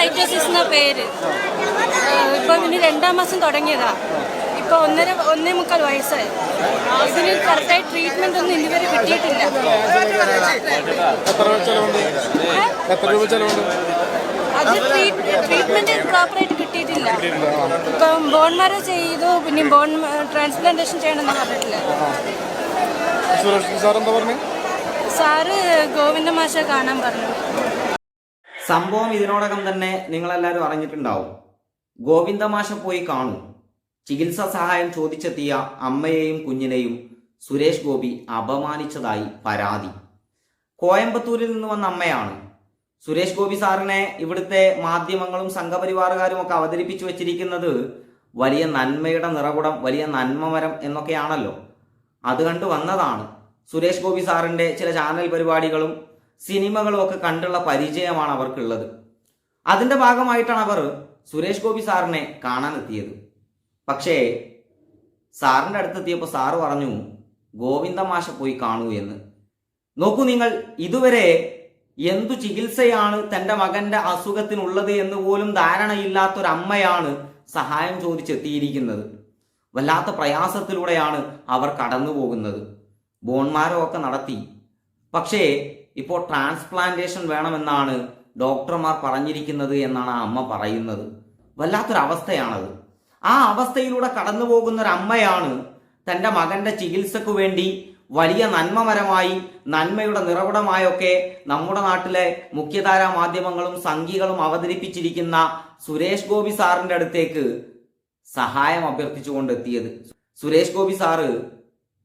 സൈറ്റോസിസ് എന്ന പേര്. ഇപ്പൊ ഇനി രണ്ടാം മാസം തുടങ്ങിയതാ. ഇപ്പൊ ഒന്നര ഒന്നേ മുക്കാൽ വയസ്സായി. ഇതിന് കറക്റ്റായി ട്രീറ്റ്മെന്റ് ഒന്നും ഇതുവരെ കിട്ടിയിട്ടില്ല. അത് ട്രീറ്റ്മെന്റ് പ്രോപ്പറായിട്ട് കിട്ടിയിട്ടില്ല. ഇപ്പം ബോൺ മാരോ ചെയ്തു പിന്നെ ബോൺ ട്രാൻസ്പ്ലാന്റേഷൻ ചെയ്യണമെന്ന് പറഞ്ഞിട്ടില്ല. സാറ് ഗോവിന്ദ മാഷ കാണാൻ പറഞ്ഞു. സംഭവം ഇതിനോടകം തന്നെ നിങ്ങളെല്ലാവരും അറിഞ്ഞിട്ടുണ്ടാവും. ഗോവിന്ദമാഷ പോയി കാണും. ചികിത്സാ സഹായം ചോദിച്ചെത്തിയ അമ്മയെയും കുഞ്ഞിനെയും സുരേഷ് ഗോപി അപമാനിച്ചതായി പരാതി. കോയമ്പത്തൂരിൽ നിന്ന് വന്ന അമ്മയാണ്. സുരേഷ് ഗോപി സാറിനെ ഇവിടുത്തെ മാധ്യമങ്ങളും സംഘപരിവാറുകാരും ഒക്കെ അവതരിപ്പിച്ചു വച്ചിരിക്കുന്നത് വലിയ നന്മയുടെ നിറകുടം വലിയ നന്മമരം എന്നൊക്കെയാണല്ലോ. അത് കണ്ടു വന്നതാണ് സുരേഷ് ഗോപി സാറിന്റെ ചില ചാനൽ പരിപാടികളും സിനിമകളും ഒക്കെ കണ്ടുള്ള പരിചയമാണ് അവർക്കുള്ളത്. അതിന്റെ ഭാഗമായിട്ടാണ് അവർ സുരേഷ് ഗോപി സാറിനെ കാണാൻ എത്തിയത്. പക്ഷേ സാറിന്റെ അടുത്തെത്തിയപ്പോൾ സാറ് പറഞ്ഞു ഗോവിന്ദ മാഷ പോയി കാണൂ എന്ന്. നോക്കൂ നിങ്ങൾ ഇതുവരെ എന്തു ചികിത്സയാണ് തന്റെ മകന്റെ അസുഖത്തിനുള്ളത് എന്ന് പോലും ധാരണയില്ലാത്തൊരമ്മയാണ് സഹായം ചോദിച്ചെത്തിയിരിക്കുന്നത്. വല്ലാത്ത പ്രയാസത്തിലൂടെയാണ് അവർ കടന്നു പോകുന്നത് ബോൺമാരോ ഒക്കെ നടത്തി. പക്ഷേ ഇപ്പോൾ ട്രാൻസ്പ്ലാന്റേഷൻ വേണമെന്നാണ് ഡോക്ടർമാർ പറഞ്ഞിരിക്കുന്നത് എന്നാണ് ആ അമ്മ പറയുന്നത്. വല്ലാത്തൊരവസ്ഥയാണത്. ആ അവസ്ഥയിലൂടെ കടന്നു പോകുന്ന ഒരു അമ്മയാണ് തന്റെ മകന്റെ ചികിത്സയ്ക്ക് വേണ്ടി വലിയ നന്മമരമായി നന്മയുടെ നിറവിടമായൊക്കെ നമ്മുടെ നാട്ടിലെ മുഖ്യധാരാ മാധ്യമങ്ങളും സംഘികളും അവതരിപ്പിച്ചിരിക്കുന്ന സുരേഷ് ഗോപി സാറിന്റെ അടുത്തേക്ക് സഹായം അഭ്യർത്ഥിച്ചുകൊണ്ടെത്തിയത്. സുരേഷ് ഗോപി സാറ്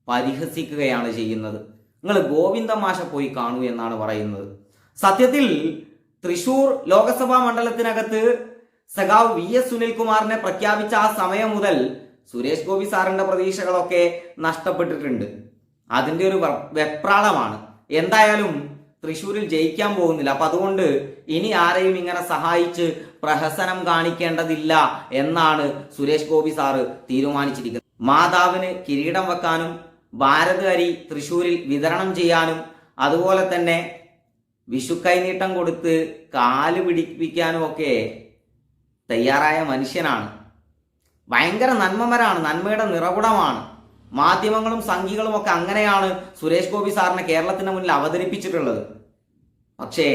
പരിഹസിക്കുകയാണ് ചെയ്യുന്നത്. നിങ്ങൾ ഗോവിന്ദ മാഷ പോയി കാണൂ എന്നാണ് പറയുന്നത്. സത്യത്തിൽ തൃശൂർ ലോകസഭാ മണ്ഡലത്തിനകത്ത് സഖാവ് വി എസ് സുനിൽകുമാറിനെ പ്രഖ്യാപിച്ച ആ സമയം മുതൽ സുരേഷ് ഗോപി സാറിന്റെ പ്രതീക്ഷകളൊക്കെ നഷ്ടപ്പെട്ടിട്ടുണ്ട്. അതിന്റെ ഒരു വെപ്രാളമാണ്. എന്തായാലും തൃശൂരിൽ ജയിക്കാൻ പോകുന്നില്ല. അപ്പൊ അതുകൊണ്ട് ഇനി ആരെയും ഇങ്ങനെ സഹായിച്ച് പ്രഹസനം കാണിക്കേണ്ടതില്ല എന്നാണ് സുരേഷ് ഗോപി സാറ് തീരുമാനിച്ചിരിക്കുന്നത്. മാതാവിന് കിരീടം വെക്കാനും ഭാരത് അരി തൃശ്ശൂരിൽ വിതരണം ചെയ്യാനും അതുപോലെ തന്നെ വിഷു കൈനീട്ടം കൊടുത്ത് കാൽ പിടിപ്പിക്കാനും ഒക്കെ തയ്യാറായ മനുഷ്യനാണ്. ഭയങ്കര നന്മമരാണ് നന്മയുടെ നിറകുടമാണ്. മാധ്യമങ്ങളും സംഘികളും ഒക്കെ അങ്ങനെയാണ് സുരേഷ് ഗോപി സാറിനെ കേരളത്തിന് മുന്നിൽ അവതരിപ്പിച്ചിട്ടുള്ളത്. പക്ഷേ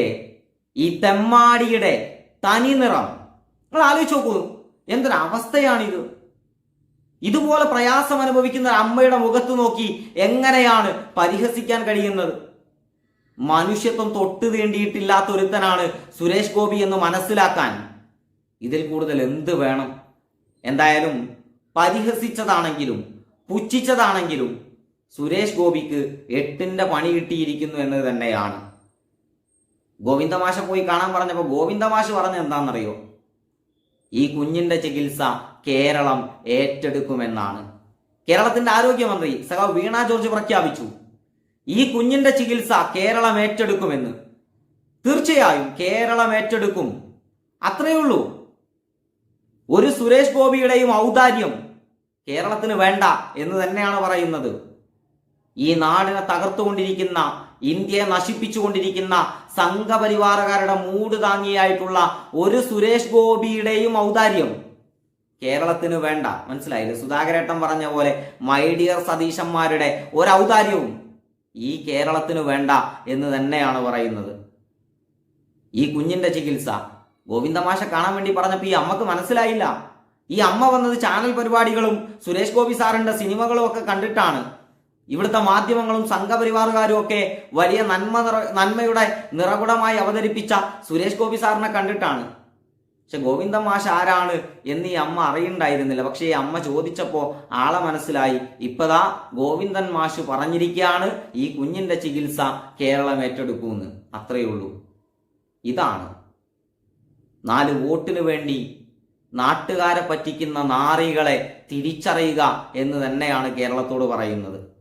ഈ തെമ്മാടിയുടെ തനി നിറം നിങ്ങൾ ആലോചിച്ച് നോക്കൂ എന്തൊരു അവസ്ഥയാണിത് ഇതുപോലെ പ്രയാസം അനുഭവിക്കുന്ന അമ്മയുടെ മുഖത്ത് നോക്കി എങ്ങനെയാണ് പരിഹസിക്കാൻ കഴിയുന്നത്? മനുഷ്യത്വം തൊട്ട് തീണ്ടിയിട്ടില്ലാത്ത ഒരുത്തനാണ് സുരേഷ് ഗോപി എന്ന് മനസ്സിലാക്കാൻ ഇതിൽ കൂടുതൽ എന്ത് വേണം? എന്തായാലും പരിഹസിച്ചതാണെങ്കിലും പുച്ഛിച്ചതാണെങ്കിലും സുരേഷ് ഗോപിക്ക് എട്ടിന്റെ പണി കിട്ടിയിരിക്കുന്നു എന്ന് തന്നെയാണ്. ഗോവിന്ദമാഷ പോയി കാണാൻ പറഞ്ഞപ്പോൾ ഗോവിന്ദമാഷ് പറഞ്ഞ എന്താണെന്നറിയോ? ഈ കുഞ്ഞിന്റെ ചികിത്സ കേരളം ഏറ്റെടുക്കുമെന്നാണ്. കേരളത്തിന്റെ ആരോഗ്യമന്ത്രി സഖാവ് വീണ ജോർജ് പ്രഖ്യാപിച്ചു ഈ കുഞ്ഞിന്റെ ചികിത്സ കേരളം ഏറ്റെടുക്കുമെന്ന്. തീർച്ചയായും കേരളം ഏറ്റെടുക്കും. അത്രയേ ഉള്ളൂ. ഒരു സുരേഷ് ഗോപിയുടെയും ഔദാര്യം കേരളത്തിന് വേണ്ട എന്ന് തന്നെയാണ് പറയുന്നത്. ഈ നാടിനെ തകർത്തുകൊണ്ടിരിക്കുന്ന ഇന്ത്യയെ നശിപ്പിച്ചുകൊണ്ടിരിക്കുന്ന സംഘപരിവാറുകാരുടെ മൂട് താങ്ങിയായിട്ടുള്ള ഒരു സുരേഷ് ഗോപിയുടെയും ഔദാര്യം കേരളത്തിന് വേണ്ട. മനസ്സിലായില്ലേ? സുധാകരേട്ടൻ പറഞ്ഞ പോലെ മൈ ഡിയർ സതീശന്മാരുടെ ഒരു ഈ കേരളത്തിന് വേണ്ട എന്ന് തന്നെയാണ് പറയുന്നത്. ഈ കുഞ്ഞിന്റെ ചികിത്സ. ഗോവിന്ദമാഷ കാണാൻ വേണ്ടി പറഞ്ഞപ്പോൾ ഈ അമ്മയ്ക്ക് മനസ്സിലായില്ല. ഈ അമ്മ വന്നത് ചാനൽ പരിപാടികളും സുരേഷ് ഗോപി സാറിന്റെ സിനിമകളും ഒക്കെ കണ്ടിട്ടാണ്. ഇവിടുത്തെ മാധ്യമങ്ങളും സംഘപരിവാറുകാരും ഒക്കെ വലിയ നന്മ നിറ നന്മയുടെ നിറകുടമായി അവതരിപ്പിച്ച സുരേഷ് ഗോപി സാറിനെ കണ്ടിട്ടാണ്. പക്ഷെ ഗോവിന്ദ മാഷ് ആരാണ് എന്ന് ഈ അമ്മ അറിയണ്ടായിരുന്നില്ല. പക്ഷെ ഈ അമ്മ ചോദിച്ചപ്പോൾ ആളെ മനസ്സിലായി. ഇപ്പതാ ഗോവിന്ദൻ മാഷ് പറഞ്ഞിരിക്കുകയാണ് ഈ കുഞ്ഞിന്റെ ചികിത്സ കേരളം ഏറ്റെടുക്കുമെന്ന് അത്രയേ ഉള്ളൂ. ഇതാണ്. നാല് വോട്ടിന് വേണ്ടി നാട്ടുകാരെ പറ്റിക്കുന്ന നാറികളെ തിരിച്ചറിയുക എന്ന് തന്നെയാണ് കേരളത്തോട് പറയുന്നത്.